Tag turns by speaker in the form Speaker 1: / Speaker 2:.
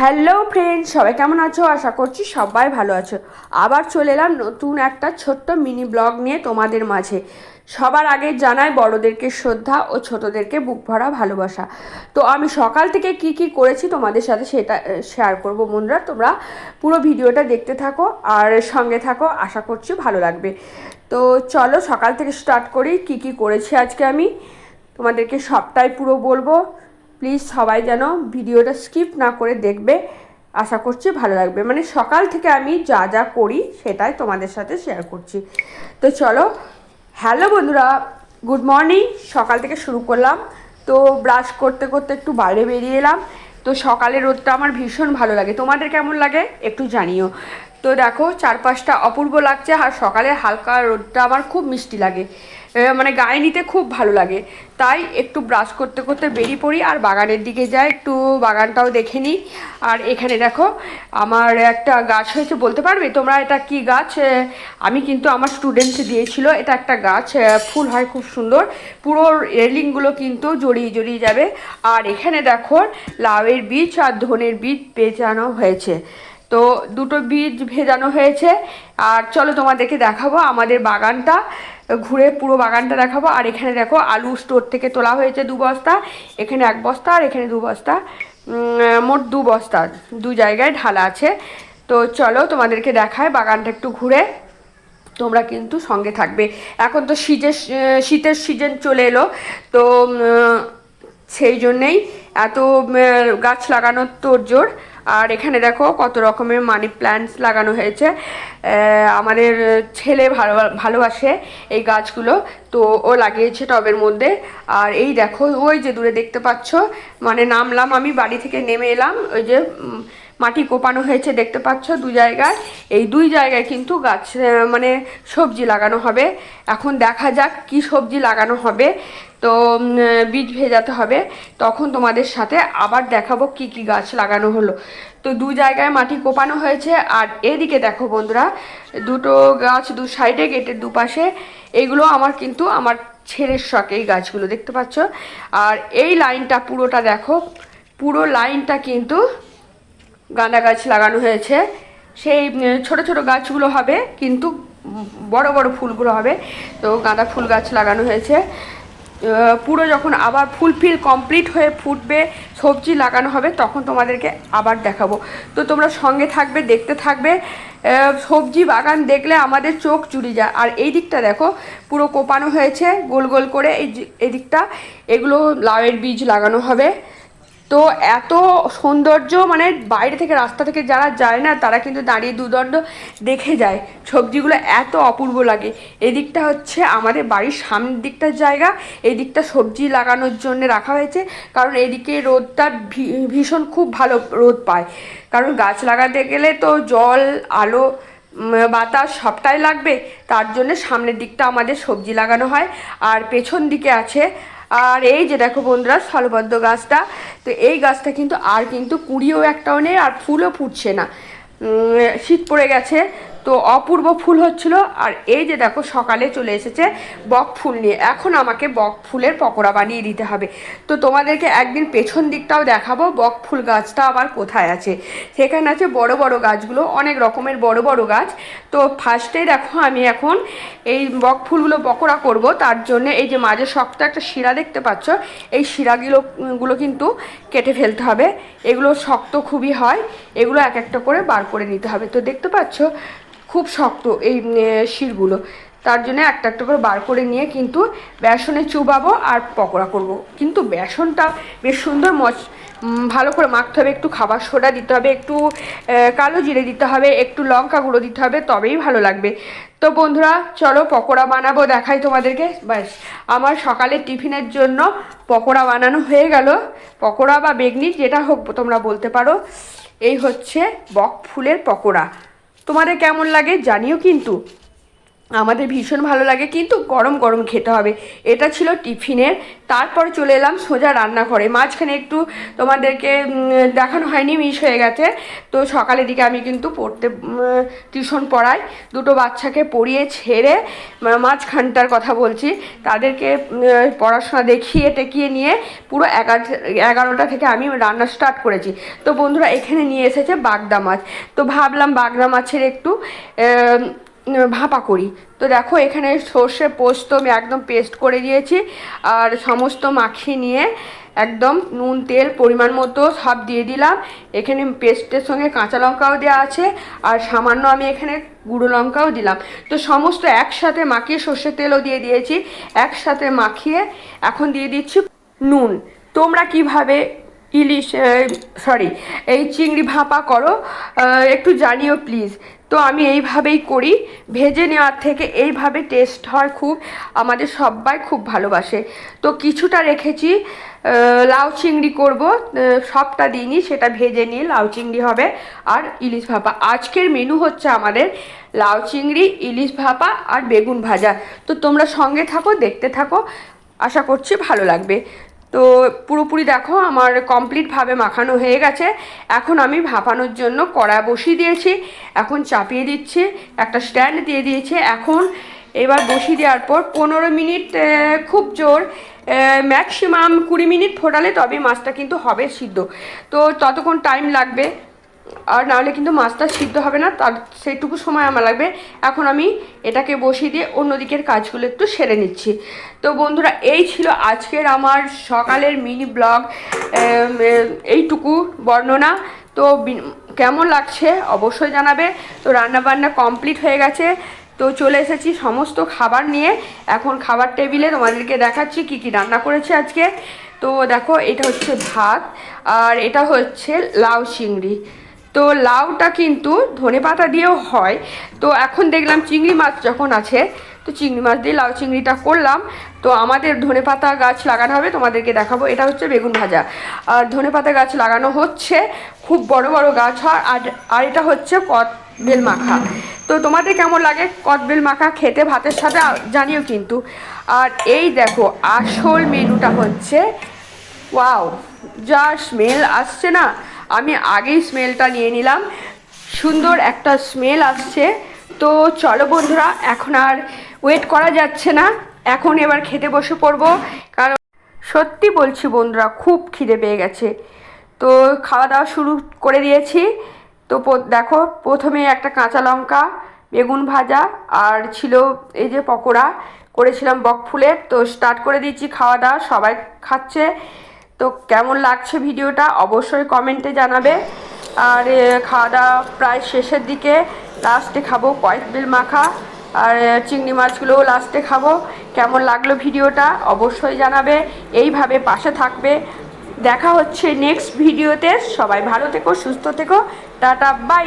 Speaker 1: Hello friend সবাই কেমন আছো? আশা করছি সবাই ভালো আছো। আবার চলে এলাম নতুন একটা ছোট্ট মিনি ব্লগ নিয়ে তোমাদের মাঝে। সবার আগে জানাই বড়দেরকে শ্রদ্ধা ও ছোটদেরকে বুক ভরা ভালোবাসা। তো আমি সকাল থেকে কি কি করেছি তোমাদের সাথে সেটা শেয়ার করব বন্ধুরা। তোমরা পুরো ভিডিওটা দেখতে থাকো আর সঙ্গে থাকো। আশা করছি ভালো লাগবে। তো চলো সকাল থেকে স্টার্ট করি। কি কি করেছি আজকে আমি? তোমাদেরকে সবটাই পুরো বলব। প্লিজ সবাই যেন ভিডিওটা স্কিপ না করে দেখবে। আশা করছি ভালো লাগবে। মানে সকাল থেকে আমি যা যা করি সেটাই তোমাদের সাথে শেয়ার করছি। তো চলো হ্যালো বন্ধুরা গুড মর্নিং সকাল থেকে শুরু করলাম। তো ব্রাশ করতে করতে একটু বাইরে বেরিয়ে এলাম। তো সকালের রোদটা আমার ভীষণ ভালো লাগে। তোমাদের কেমন লাগে একটু জানিও। তো দেখো, চারপাশটা অপূর্ব লাগছে আর সকালের হালকা রোদটা আমার খুব মিষ্টি লাগে। মানে গায়ে নিতে খুব ভালো লাগে। তাই একটু ব্রাশ করতে করতে বেরিয়ে পড়ি আর বাগানের দিকে যাই, একটু বাগানটাও দেখে নিই। আর এখানে দেখো, আমার একটা গাছ হয়েছে, বলতে পারবে তোমরা এটা কি গাছ? আমি কিন্তু আমার স্টুডেন্ট দিয়েছিল, এটা একটা গাছ ফুল হয় খুব সুন্দর। পুরো রেলিংগুলো কিন্তু জড়িয়ে জড়িয়ে যাবে। আর এখানে দেখো, লাউয়ের বীজ আর ধনের বীজ পেঁচানো হয়েছে। তো দুটো বীজ ভেজানো হয়েছে। আর চলো তোমাদেরকে দেখাবো আমাদের বাগানটা। ঘুরে পুরো বাগানটা দেখাবো। আর এখানে দেখো আলু স্টোর থেকে তোলা হয়েছে দু বস্তা, এখানে এক বস্তা আর এখানে দু বস্তা। মোট দু বস্তা, দু জায়গায় ঢালা আছে। তো চলো তোমাদেরকে দেখায় বাগানটা একটু ঘুরে। তোমরা কিন্তু সঙ্গে থাকবে। এখন তো শীতের শীতের সিজন চলে এলো। তো সেই জন্যেই এত গাছ লাগানোর তোড়জোড়। আর এখানে দেখো কত রকমের মানি প্ল্যান্টস লাগানো হয়েছে। আমাদের ছেলে ভালো, ভালোবাসে এই গাছগুলো, তো ও লাগিয়েছে টবের মধ্যে। আর এই দেখো, ওই যে দূরে দেখতে পাচ্ছ মানে নামলাম আমি, বাড়ি থেকে নেমে এলাম, ওই যে মাটি কোপানো হয়েছে, দেখতে পাচ্ছ দু জায়গায়। এই দুই জায়গায় কিন্তু গাছ মানে সবজি লাগানো হবে। এখন দেখা যাক কি সবজি লাগানো হবে। তো বীজ ভেজাতে হবে। তখন তোমাদের সাথে আবার দেখাবো কি কি গাছ লাগানো হলো। তো দু জায়গায় মাটি কোপানো হয়েছে, আর এদিকে দেখো বন্ধুরা, দুটো গাছ দু সাইডে, গেটের দুপাশে। এগুলো আমার কিন্তু আমার ছেলের শখ এই গাছগুলো, দেখতে পাচ্ছ? আর এই লাইনটা পুরোটা দেখো। পুরো লাইনটা কিন্তু গাঁদা গাছ লাগানো হয়েছে। সেই ছোট ছোট গাছগুলো হবে, কিন্তু বড় বড় ফুলগুলো হবে। তো গাঁদা ফুল গাছ লাগানো হয়েছে। পুরো যখন আবার ফুল ফিল কমপ্লিট হয়ে ফুটবে, সবজি লাগানো হবে, তখন তোমাদেরকে আবার দেখাবো। তো তোমরা সঙ্গে থাকবে, দেখতে থাকবে। সবজি বাগান দেখলে আমাদের চোখ চুরি যায়। আর এই দিকটা দেখো, পুরো কোপানো হয়েছে, গোল গোল করে এই যে- এই দিকটা এগুলো লাউয়ের বীজ লাগানো হবে। তো এত সৌন্দর্য মানে বাইরে থেকে রাস্তা থেকে যারা যায় না, তারা কিন্তু দাঁড়িয়ে দুদণ্ড দেখে যায়। সবজিগুলো এত অপূর্ব লাগে। এদিকটা হচ্ছে আমাদের বাড়ির সামনের দিকটার জায়গা এই দিকটা সবজি লাগানোর জন্য রাখা হয়েছে। কারণ এদিকে রোদটা ভীষণ খুব ভালো রোদ পায়। কারণ গাছ লাগাতে গেলে তো জল, আলো বাতাস সবটাই লাগবে। তার জন্য সামনের দিকটা আমাদের সবজি লাগানো হয়। আর পেছন দিকে আছে আর এই যে দেখো বন্ধুরা, স্থলবদ্ধ গাছটা, তো এই গাছটা কিন্তু আর কিন্তু কুড়িও একটাও নেই আর ফুলও ফুটছে না। শীত পড়ে গেছে তো অপূর্ব ফুল হচ্ছিল। আর এই যে দেখো, সকালে চলে এসেছে বক ফুল নিয়ে। এখন আমাকে বক ফুলের পকোড়া বানিয়ে দিতে হবে। তো তোমাদেরকে একদিন পেছন দিকটাও দেখাবো, বক ফুল গাছটা আবার কোথায় আছে। সেখানে আছে বড় বড় গাছগুলো, অনেক রকমের বড় বড় গাছ। তো ফার্স্টে দেখো, আমি এখন এই বক ফুলগুলো পকোড়া করব। তার জন্য এই যে মাঝে শক্ত একটা শিরা দেখতে পাচ্ছ, এই শিরাগুলো, গুলো কিন্তু কেটে ফেলতে হবে। এগুলো শক্ত খুবই হয়, এগুলো এক একটা করে বার করে নিতে হবে। তো দেখতে পাচ্ছ খুব শক্ত এই শিরগুলো। তার জন্য একটা একটা করে বার করে নিয়ে কিন্তু বেসনে চুবাবো আর পকোড়া করব। কিন্তু বেসনটা বেশ সুন্দর মচ ভালো করে মাখতে হবে, একটু খাবার সোডা দিতে হবে, একটু কালো জিরে দিতে হবে, একটু লঙ্কা গুঁড়ো দিতে হবে, তবেই ভালো লাগবে। তো বন্ধুরা, চলো পকোড়া বানাবো, দেখাই তোমাদেরকে। ব্যাস, আমার সকালের টিফিনের জন্য পকোড়া বানানো হয়ে গেল। পকোড়া বা বেগনি, যেটা হোক তোমরা বলতে পারো। এই হচ্ছে বক ফুলের পকোড়া। তোমাদের কেমন লাগে জানিও কিন্তু। আমাদের ভীষণ ভালো লাগে, কিন্তু গরম গরম খেতে হবে। এটা ছিল টিফিনের। তারপর চলে এলাম সোজা রান্নাঘরে। মাঝখানে একটু তোমাদেরকে দেখানো হয়নি, মিস হয়ে গেছে। তো সকালের দিকে আমি কিন্তু পড়তে টিউশন পড়াই। দুটো বাচ্চাকে পড়িয়ে ছেড়ে মাঝখানটার কথা বলছি। তাদেরকে পড়াশোনা দেখিয়ে টেকিয়ে নিয়ে পুরো এগারো, এগারোটা থেকে আমি রান্না স্টার্ট করেছি। তো বন্ধুরা, এখানে নিয়ে এসেছে বাগদা মাছ। তো ভাবলাম বাগদা মাছের একটু ভাপা করি। তো দেখো, এখানে সর্ষে পোস্ত আমি একদম পেস্ট করে দিয়েছি আর সমস্ত মাখিয়ে নিয়ে একদম নুন, তেল, পরিমাণ মতো সব দিয়ে দিলাম। এখানে পেস্টের সঙ্গে কাঁচা লঙ্কাও দেওয়া আছে আর সামান্য আমি এখানে গুঁড়ো লঙ্কাও দিলাম। তো সমস্ত একসাথে মাখিয়ে সর্ষের তেলও দিয়ে দিয়েছি। একসাথে মাখিয়ে এখন দিয়ে দিচ্ছি নুন। তোমরা কীভাবে ইলিশ সরি, এই চিংড়ি ভাপা করো একটু জানিও প্লিজ। তো আমি এইভাবেই করি। ভেজে নেওয়ার থেকে এইভাবে টেস্ট হয় খুব। আমাদের সবাই খুব ভালোবাসে। তো কিছুটা রেখেছি লাউ চিংড়ি করব। সবটা দিইনি, সেটা ভেজে নিয়ে লাউ চিংড়ি হবে আর ইলিশ ভাপা। আজকের মেনু হচ্ছে আমাদের লাউ চিংড়ি, ইলিশ ভাপা আর বেগুন ভাজা। তো তোমরা সঙ্গে থাকো, দেখতে থাকো। আশা করছি ভালো লাগবে। তো পুরোপুরি দেখো আমার কমপ্লিটভাবে মাখানো হয়ে গেছে। এখন আমি ভাপানোর জন্য কড়া বসিয়ে দিয়েছি, এখন চাপিয়ে দিচ্ছি, একটা স্ট্যান্ড দিয়ে দিয়েছি। এখন এবার বসিয়ে দেওয়ার পর পনেরো মিনিট খুব জোর ম্যাক্সিমাম কুড়ি মিনিট ফোটালে তবে মাছটা কিন্তু হবে সিদ্ধ। তো ততক্ষণ টাইম লাগবে। আর নাহলে কিন্তু মাছটা সিদ্ধ হবে না, তার সেইটুকু সময় আমার লাগবে। এখন আমি এটাকে বসিয়ে দিয়ে অন্য দিকের কাজগুলো একটু সেরে নিচ্ছি। তো বন্ধুরা, এই ছিল আজকের আমার সকালের মিনি ব্লগ এইটুকু বর্ণনা। তো কেমন লাগছে অবশ্যই জানাবে। তো রান্নাবান্না কমপ্লিট হয়ে গেছে। তো চলে এসেছি সমস্ত খাবার নিয়ে। এখন খাবার টেবিলে তোমাদেরকে দেখাচ্ছি কি কি রান্না করেছি আজকে। তো দেখো, এটা হচ্ছে ভাত, আর এটা হচ্ছে লাউ চিংড়ি। তো লাউটা কিন্তু ধনে পাতা দিয়েও হয়। তো এখন দেখলাম চিংড়ি মাছ যখন আছে, তো চিংড়ি মাছ দিয়ে লাউ চিংড়িটা করলাম। তো আমাদের ধনে পাতা গাছ লাগানো হবে, তোমাদেরকে দেখাবো। এটা হচ্ছে বেগুন ভাজা। আর ধনে পাতা গাছ লাগানো হচ্ছে, খুব বড় বড় গাছ হয়। আর আর এটা হচ্ছে কট বেল মাখা। তো তোমাদের কেমন লাগে কদবেল মাখা খেতে ভাতের সাথে? জানিও কিন্তু। আর এই দেখো, আসল মেনুটা হচ্ছে ওয়াও যা স্মেল আসছে না। আমি আগেই স্মেলটা নিয়ে নিলাম। সুন্দর একটা স্মেল আসছে। তো চলো বন্ধুরা, এখন আর ওয়েট করা যাচ্ছে না। এখন এবার খেতে বসে পড়ব। কারণ সত্যি বলছি বন্ধুরা, খুব খিদে পেয়ে গেছে। তো খাওয়া দাওয়া শুরু করে দিয়েছি। তো দেখো, প্রথমে একটা কাঁচা লঙ্কা, বেগুন ভাজা আর ছিল এই যে পকোড়া। করেছিলাম বক ফুলের তো স্টার্ট করে দিয়েছি খাওয়া দাওয়া সবাই খাচ্ছে। তো কেমন লাগছে ভিডিওটা অবশ্যই কমেন্টে জানাবে। আর খাওয়া দাওয়া প্রায় শেষের দিকে লাস্টে খাব কয়েক বেল মাখা। আর চিংড়ি মাছগুলোও লাস্টে খাব। কেমন লাগল ভিডিওটা অবশ্যই জানাবে। এইভাবে পাশে থাকবে। দেখা হচ্ছে নেক্সট ভিডিওতে। সবাই ভালো থেকো, সুস্থ থেকো। Tata bye